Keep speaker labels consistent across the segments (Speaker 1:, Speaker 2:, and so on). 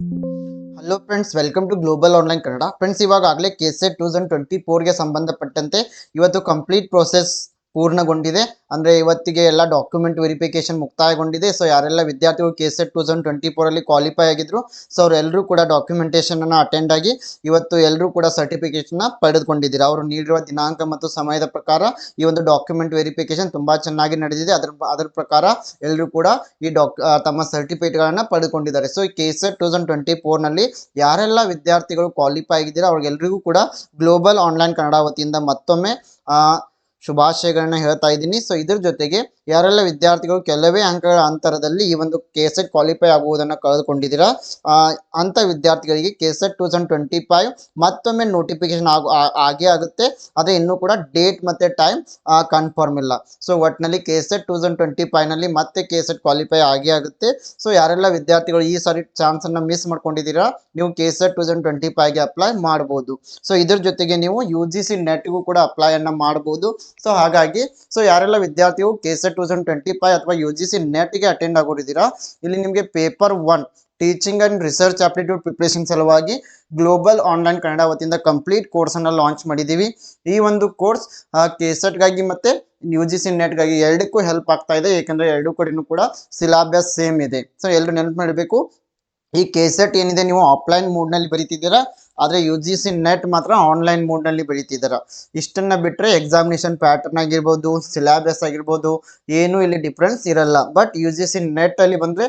Speaker 1: Hello friends welcome to global online Kannada friends ಇವಾಗಲೇ K SET two thousand twenty ಫೋರ್ಗೆ ಸಂಬಂಧಪಟ್ಟಂತೆ ಇವತ್ತು complete process ಪೂರ್ಣಗೊಂಡಿದೆ. ಅಂದರೆ ಇವತ್ತಿಗೆ ಎಲ್ಲ ಡಾಕ್ಯುಮೆಂಟ್ ವೆರಿಫಿಕೇಶನ್ ಮುಕ್ತಾಯಗೊಂಡಿದೆ. ಸೊ ಯಾರೆಲ್ಲ ವಿದ್ಯಾರ್ಥಿಗಳು K SET two thousand twenty ಫೋರಲ್ಲಿ qualify ಆಗಿದ್ರು ಸೊ ಅವರೆಲ್ಲರೂ ಕೂಡ ಡಾಕ್ಯುಮೆಂಟೇಷನನ್ನು ಅಟೆಂಡ್ ಆಗಿ ಇವತ್ತು ಎಲ್ಲರೂ ಕೂಡ ಸರ್ಟಿಫಿಕೇಷನ್ನ ಪಡೆದುಕೊಂಡಿದ್ದೀರಾ. ಅವರು ನೀಡಿರುವ ದಿನಾಂಕ ಮತ್ತು ಸಮಯದ ಪ್ರಕಾರ ಈ ಒಂದು ಡಾಕ್ಯುಮೆಂಟ್ ವೆರಿಫಿಕೇಶನ್ ತುಂಬ ಚೆನ್ನಾಗಿ ನಡೆದಿದೆ. ಅದರ ಅದರ ಪ್ರಕಾರ ಎಲ್ಲರೂ ಕೂಡ ಈ ಡಾಕ್ ತಮ್ಮ ಸರ್ಟಿಫಿಕೇಟ್ಗಳನ್ನು ಪಡೆದುಕೊಂಡಿದ್ದಾರೆ. ಸೊ ಈ K SET two thousand twenty ಫೋರ್ನಲ್ಲಿ ಯಾರೆಲ್ಲ ವಿದ್ಯಾರ್ಥಿಗಳು ಕ್ವಾಲಿಫೈ ಆಗಿದ್ದೀರಾ ಅವ್ರಿಗೆಲ್ಲರಿಗೂ ಕೂಡ ಗ್ಲೋಬಲ್ ಆನ್ಲೈನ್ ಕನ್ನಡ ವತಿಯಿಂದ ಮತ್ತೊಮ್ಮೆ ಶುಭಾಶಯಗಳನ್ನ ಹೇಳ್ತಾ ಇದ್ದೀನಿ. ಸೊ ಇದ್ರ ಜೊತೆಗೆ ಯಾರೆಲ್ಲ ವಿದ್ಯಾರ್ಥಿಗಳು ಕೆಲವೇ ಅಂಕಗಳ ಅಂತರದಲ್ಲಿ ಈ ಒಂದು ಕೆಸೆಟ್ ಕ್ವಾಲಿಫೈ ಆಗುವುದನ್ನು ಕಳೆದುಕೊಂಡಿದ್ದೀರಾ ಅಂಥ ವಿದ್ಯಾರ್ಥಿಗಳಿಗೆ K SET two thousand twenty five ಮತ್ತೊಮ್ಮೆ ನೋಟಿಫಿಕೇಶನ್ ಆಗು ಆಗೇ ಆಗುತ್ತೆ. ಅದೇ ಇನ್ನೂ ಕೂಡ ಡೇಟ್ ಮತ್ತು ಟೈಮ್ ಕನ್ಫರ್ಮ್ ಇಲ್ಲ. ಸೊ ಒಟ್ಟಿನಲ್ಲಿ K SET two thousand twenty ಮತ್ತೆ ಕೆಸೆಟ್ ಕ್ವಾಲಿಫೈ ಆಗೇ ಆಗುತ್ತೆ. ಸೊ ಯಾರೆಲ್ಲ ವಿದ್ಯಾರ್ಥಿಗಳು ಈ ಸಾರಿ ಚಾನ್ಸನ್ನು ಮಿಸ್ ಮಾಡ್ಕೊಂಡಿದ್ದೀರಾ, ನೀವು K SET two thousand twenty ಫೈವ್ಗೆ apply ಮಾಡ್ಬೋದು. ಸೊ ಇದ್ರ ಜೊತೆಗೆ ನೀವು ಯು ಜಿ ಸಿ ನೆಟ್ಗೂ ಕೂಡ ಅಪ್ಲೈಯನ್ನು ಮಾಡ್ಬೋದು. ಸೊ ಹಾಗಾಗಿ ಸೊ ಯಾರೆಲ್ಲ ವಿದ್ಯಾರ್ಥಿಯು K SET two thousand twenty five ಅಥವಾ ಯು ಜಿ ಸಿ ನೆಟ್ಗೆ ಅಟೆಂಡ್ ಆಗೋರಿದ್ದೀರಾ, ಇಲ್ಲಿ ನಿಮಗೆ paper one teaching and research aptitude preparation ಸಲುವಾಗಿ ಗ್ಲೋಬಲ್ ಆನ್ಲೈನ್ ಕನ್ನಡ ವತಿಯಿಂದ ಕಂಪ್ಲೀಟ್ ಕೋರ್ಸನ್ನು ಲಾಂಚ್ ಮಾಡಿದ್ದೀವಿ. ಈ ಒಂದು ಕೋರ್ಸ್ ಕೆ ಸೆಟ್ಗಾಗಿ ಮತ್ತು ಯು ಜಿ ಸಿ ನೆಟ್ಗಾಗಿ ಎರಡಕ್ಕೂ ಹೆಲ್ಪ್ ಆಗ್ತಾ ಇದೆ. ಏಕೆಂದರೆ ಎರಡೂ ಕಡೆನೂ ಕೂಡ ಸಿಲಾಬಸ್ ಸೇಮ್ ಇದೆ. ಸೊ ಎಲ್ಲರೂ ನೆನಪು ಮಾಡಬೇಕು, ಈ ಕೆ ಸೆಟ್ ಏನಿದೆ, ನೀವು ಆಫ್ಲೈನ್ ಮೂಡ್ನಲ್ಲಿ ಬರೀತಿದ್ದೀರಾ ಆದರೆ ಯು ಜಿ ಸಿ ನೆಟ್ ಮಾತ್ರ ಆನ್ಲೈನ್ ಮೋಡ್ನಲ್ಲಿ ಬೆಳೀತಿದ್ದಾರೆ ಇಷ್ಟನ್ನು ಬಿಟ್ಟರೆ ಎಕ್ಸಾಮಿನೇಷನ್ ಪ್ಯಾಟರ್ನ್ ಆಗಿರ್ಬೋದು ಸಿಲಾಬಸ್ ಆಗಿರ್ಬೋದು, ಏನೂ ಇಲ್ಲಿ ಡಿಫ್ರೆನ್ಸ್ ಇರಲ್ಲ. ಬಟ್ ಯು ಜಿ ಸಿ ನೆಟ್ಟಲ್ಲಿ ಬಂದರೆ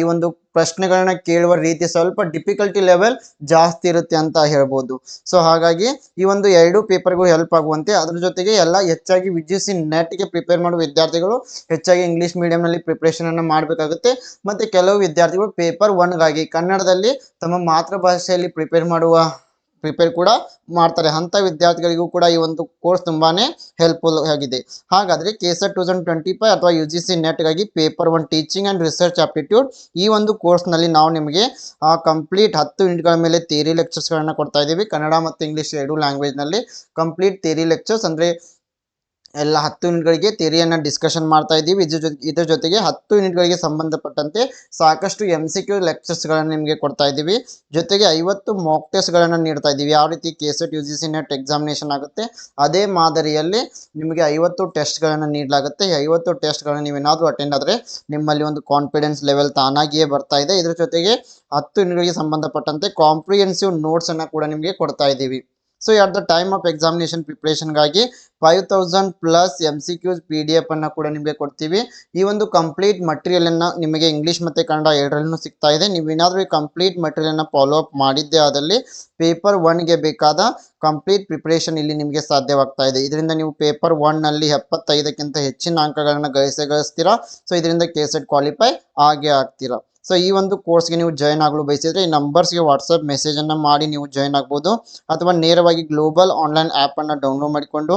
Speaker 1: ಈ ಒಂದು ಪ್ರಶ್ನೆಗಳನ್ನ ಕೇಳುವ ರೀತಿ ಸ್ವಲ್ಪ ಡಿಫಿಕಲ್ಟಿ ಲೆವೆಲ್ ಜಾಸ್ತಿ ಇರುತ್ತೆ ಅಂತ ಹೇಳ್ಬೋದು. ಸೊ ಹಾಗಾಗಿ ಈ ಒಂದು ಎರಡು ಪೇಪರ್ಗೂ ಹೆಲ್ಪ್ ಆಗುವಂತೆ ಅದ್ರ ಜೊತೆಗೆ ಎಲ್ಲ ಹೆಚ್ಚಾಗಿ ವಿ ಜಿ ನೆಟ್ಗೆ ಪ್ರಿಪೇರ್ ಮಾಡುವ ವಿದ್ಯಾರ್ಥಿಗಳು ಹೆಚ್ಚಾಗಿ ಇಂಗ್ಲೀಷ್ ಮೀಡಿಯಂನಲ್ಲಿ ಪ್ರಿಪ್ರೇಷನನ್ನು ಮಾಡಬೇಕಾಗುತ್ತೆ. ಮತ್ತು ಕೆಲವು ವಿದ್ಯಾರ್ಥಿಗಳು ಪೇಪರ್ ಒನ್ಗಾಗಿ ಕನ್ನಡದಲ್ಲಿ ತಮ್ಮ ಮಾತೃಭಾಷೆಯಲ್ಲಿ ಪ್ರಿಪೇರ್ ಮಾಡುವ ಪ್ರಿಪೇರ್ ಕೂಡ ಮಾಡ್ತಾರೆ. ಅಂಥ ವಿದ್ಯಾರ್ಥಿಗಳಿಗೂ ಕೂಡ ಈ ಒಂದು ಕೋರ್ಸ್ ತುಂಬಾ ಹೆಲ್ಪ್ಫುಲ್ ಆಗಿದೆ. ಹಾಗಾದರೆ K SET two thousand twenty five ಅಥವಾ U G C ನೆಟ್ಗಾಗಿ paper one teaching and research aptitude ಈ ಒಂದು ಕೋರ್ಸ್ನಲ್ಲಿ ನಾವು ನಿಮಗೆ ಕಂಪ್ಲೀಟ್ ಹತ್ತು ಯೂನಿಟ್ಗಳ ಮೇಲೆ ಥಿಯರಿ ಲೆಕ್ಚರ್ಸ್ಗಳನ್ನು ಕೊಡ್ತಾ ಇದ್ದೀವಿ. ಕನ್ನಡ ಮತ್ತು ಇಂಗ್ಲೀಷ್ ಎರಡು ಲ್ಯಾಂಗ್ವೇಜ್ನಲ್ಲಿ ಕಂಪ್ಲೀಟ್ ಥಿಯರಿ ಲೆಕ್ಚರ್ಸ್ ಅಂದರೆ ಎಲ್ಲ ಹತ್ತು ಯೂನಿಟ್ಗಳಿಗೆ ಥಿಯರಿಯನ್ನು ಡಿಸ್ಕಷನ್ ಮಾಡ್ತಾ ಇದ್ದೀವಿ. ಇದ್ರ ಜೊತೆ, ಇದ್ರ ಜೊತೆಗೆ ಹತ್ತು ಯೂನಿಟ್ಗಳಿಗೆ ಸಂಬಂಧಪಟ್ಟಂತೆ ಸಾಕಷ್ಟು ಎಂ ಸಿ ಕ್ಯೂ ಲೆಕ್ಚರ್ಸ್ಗಳನ್ನು ನಿಮಗೆ ಕೊಡ್ತಾ ಇದ್ದೀವಿ. ಜೊತೆಗೆ ಐವತ್ತು ಮಾಕ್ ಟೆಸ್ಟ್ಗಳನ್ನು ನೀಡ್ತಾ ಇದ್ದೀವಿ. ಯಾವ ರೀತಿ K SET U G C net examination ಆಗುತ್ತೆ, ಅದೇ ಮಾದರಿಯಲ್ಲಿ ನಿಮಗೆ ಐವತ್ತು ಟೆಸ್ಟ್ಗಳನ್ನು ನೀಡಲಾಗುತ್ತೆ. ಈ ಐವತ್ತು ಟೆಸ್ಟ್ಗಳನ್ನು ನೀವೇನಾದರೂ ಅಟೆಂಡ್ ಆದರೆ ನಿಮ್ಮಲ್ಲಿ ಒಂದು ಕಾನ್ಫಿಡೆನ್ಸ್ ಲೆವೆಲ್ ತಾನಾಗಿಯೇ ಬರ್ತಾ ಇದೆ. ಇದ್ರ ಜೊತೆಗೆ ಹತ್ತು ಯೂನಿಟ್ಗಳಿಗೆ ಸಂಬಂಧಪಟ್ಟಂತೆ ಕಾಂಪ್ರಿಹೆನ್ಸಿವ್ ನೋಟ್ಸನ್ನು ಕೂಡ ನಿಮಗೆ ಕೊಡ್ತಾ ಇದ್ದೀವಿ. So at the time of examination ಪ್ರಿಪ್ರೇಷನ್ಗಾಗಿ five thousand plus M C Qs P D F ಅನ್ನು ಕೂಡ ನಿಮಗೆ ಕೊಡ್ತೀವಿ. ಈ ಒಂದು ಕಂಪ್ಲೀಟ್ ಮಟೀರಿಯಲನ್ನು ನಿಮಗೆ ಇಂಗ್ಲೀಷ್ ಮತ್ತೆ ಕನ್ನಡ ಎರಡರಲ್ಲೂ ಸಿಗ್ತಾ ಇದೆ. ನೀವು ಏನಾದರೂ ಈ ಕಂಪ್ಲೀಟ್ ಮಟೀರಿಯಲನ್ನು ಫಾಲೋ ಅಪ್ ಮಾಡಿದ್ದೆ ಆದಲ್ಲಿ ಪೇಪರ್ ಒನ್ಗೆ ಬೇಕಾದ ಕಂಪ್ಲೀಟ್ ಪ್ರಿಪ್ರೇಷನ್ ಇಲ್ಲಿ ನಿಮಗೆ ಸಾಧ್ಯವಾಗ್ತಾ ಇದೆ. ಇದರಿಂದ ನೀವು ಪೇಪರ್ ಒನ್ನಲ್ಲಿ ಎಪ್ಪತ್ತೈದಕ್ಕಿಂತ ಹೆಚ್ಚಿನ ಅಂಕಗಳನ್ನು ಗಳಿಸೇ ಗಳಿಸ್ತೀರಾ? ಸೊ ಇದರಿಂದ ಕೆ ಸೆಟ್ ಕ್ವಾಲಿಫೈ ಆಗೇ ಆಗ್ತೀರಾ? ಸೊ ಈ ಒಂದು ಕೋರ್ಸ್ಗೆ ನೀವು ಜಾಯ್ನ್ ಆಗಲು ಬಯಸಿದರೆ, ಈ ನಂಬರ್ಸ್ಗೆ ವಾಟ್ಸಪ್ ಮೆಸೇಜನ್ನು ಮಾಡಿ ನೀವು ಜಾಯ್ನ್ ಆಗ್ಬೋದು. ಅಥವಾ ನೇರವಾಗಿ ಗ್ಲೋಬಲ್ ಆನ್ಲೈನ್ ಆ್ಯಪನ್ನು ಡೌನ್ಲೋಡ್ ಮಾಡಿಕೊಂಡು,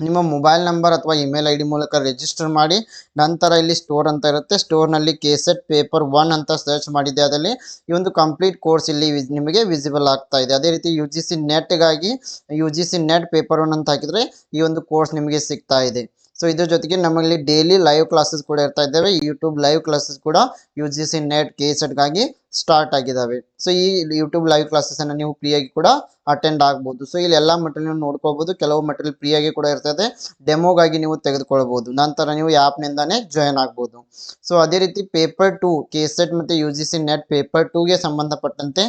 Speaker 1: ನಿಮ್ಮ ಮೊಬೈಲ್ ನಂಬರ್ ಅಥವಾ ಇಮೇಲ್ ಐ ಡಿ ಮೂಲಕ ರಿಜಿಸ್ಟರ್ ಮಾಡಿ, ನಂತರ ಇಲ್ಲಿ ಸ್ಟೋರ್ ಅಂತ ಇರುತ್ತೆ. ಸ್ಟೋರ್ನಲ್ಲಿ ಕೇಸೆಟ್ ಪೇಪರ್ ಒನ್ ಅಂತ ಸರ್ಚ್ ಮಾಡಿದ್ದೆ ಅದರಲ್ಲಿ. ಈ ಒಂದು ಕಂಪ್ಲೀಟ್ ಕೋರ್ಸ್ ಇಲ್ಲಿ ನಿಮಗೆ ವಿಸಿಬಲ್ ಆಗ್ತಾ ಇದೆ. ಅದೇ ರೀತಿ U G C ನೆಟ್ಗಾಗಿ U G C net paper one ಅಂತ ಹಾಕಿದರೆ, ಈ ಒಂದು ಕೋರ್ಸ್ ನಿಮಗೆ ಸಿಗ್ತಾ ಇದೆ. ಸೊ ಇದ್ರ ಜೊತೆಗೆ ನಮ್ಮಲ್ಲಿ ಡೈಲಿ ಲೈವ್ ಕ್ಲಾಸಸ್ ಕೂಡ ಇರ್ತಾ ಇದ್ದಾವೆ. ಯೂಟ್ಯೂಬ್ ಲೈವ್ ಕ್ಲಾಸಸ್ ಕೂಡ U G C net K ಸೆಟ್ಗಾಗಿ start ಆಗಿದ್ದಾವೆ ಸೊ ಈ ಯೂಟ್ಯೂಬ್ ಲೈವ್ ಕ್ಲಾಸಸನ್ನು ನೀವು ಫ್ರೀಯಾಗಿ ಕೂಡ ಅಟೆಂಡ್ ಆಗ್ಬೋದು. ಸೊ ಇಲ್ಲಿ ಎಲ್ಲ ಮಟೀರಿಯಲ್ ನೋಡ್ಕೋಬಹುದು ಕೆಲವು ಮಟೀರಿಯಲ್ ಫ್ರೀಯಾಗಿ ಕೂಡ ಇರ್ತದೆ. ಡೆಮೋಗಾಗಿ ನೀವು ತೆಗೆದುಕೊಳ್ಬಹುದು ನಂತರ ನೀವು ಆ್ಯಪ್ನಿಂದಾನೇ ಜಾಯ್ನ್ ಆಗ್ಬೋದು. ಸೊ ಅದೇ ರೀತಿ ಪೇಪರ್ ಟು ಕೆ ಸೆಟ್ ಮತ್ತು U G C net paper ಟೂಗೆ ಸಂಬಂಧಪಟ್ಟಂತೆ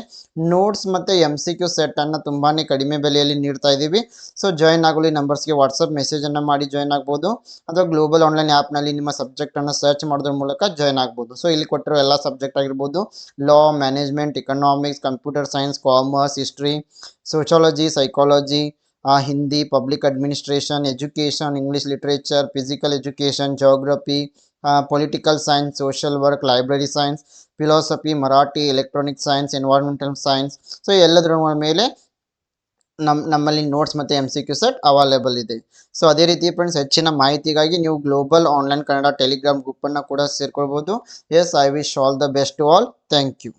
Speaker 1: ನೋಟ್ಸ್ ಮತ್ತು ಎಂ ಸಿ ಕ್ಯೂ ಸೆಟ್ಟನ್ನು ತುಂಬಾ ಕಡಿಮೆ ಬೆಲೆಯಲ್ಲಿ ನೀಡ್ತಾ ಇದ್ದೀವಿ. ಸೊ ಜಾಯ್ನ್ ಆಗಲು ಈ ನಂಬರ್ಸ್ಗೆ ವಾಟ್ಸಪ್ ಮೆಸೇಜನ್ನು ಮಾಡಿ ಜಾಯ್ನ್ ಆಗ್ಬೋದು. ಅಥವಾ ಗ್ಲೋಬಲ್ ಆನ್ಲೈನ್ ಆ್ಯಪ್ನಲ್ಲಿ ನಿಮ್ಮ ಸಬ್ಜೆಕ್ಟನ್ನು ಸರ್ಚ್ ಮಾಡೋದ್ರ ಮೂಲಕ ಜಾಯ್ನ್ ಆಗ್ಬೋದು. ಸೊ ಇಲ್ಲಿ ಕೊಟ್ಟಿರೋ ಎಲ್ಲ ಸಬ್ಜೆಕ್ಟ್ ಆಗಿರ್ಬೋದು management economics computer science commerce history sociology psychology Hindi public administration education English literature physical education geography political science social work library science philosophy Marathi electronic science environmental science so ಎಲ್ಲದರ ಮೇಲೆ ನಮ್ಮ ನಮ್ಮಲ್ಲಿ notes ಮತ್ತು M C Q set available ಇದೆ. So ಅದೇ ರೀತಿ friends ಹೆಚ್ಚಿನ ಮಾಹಿತಿಗಾಗಿ ನೀವು ಗ್ಲೋಬಲ್ ಆನ್ಲೈನ್ ಕನ್ನಡ ಟೆಲಿಗ್ರಾಮ್ ಗ್ರೂಪನ್ನು ಕೂಡ ಸೇರ್ಕೊಳ್ಬೋದು. Yes I wish all the best to all thank you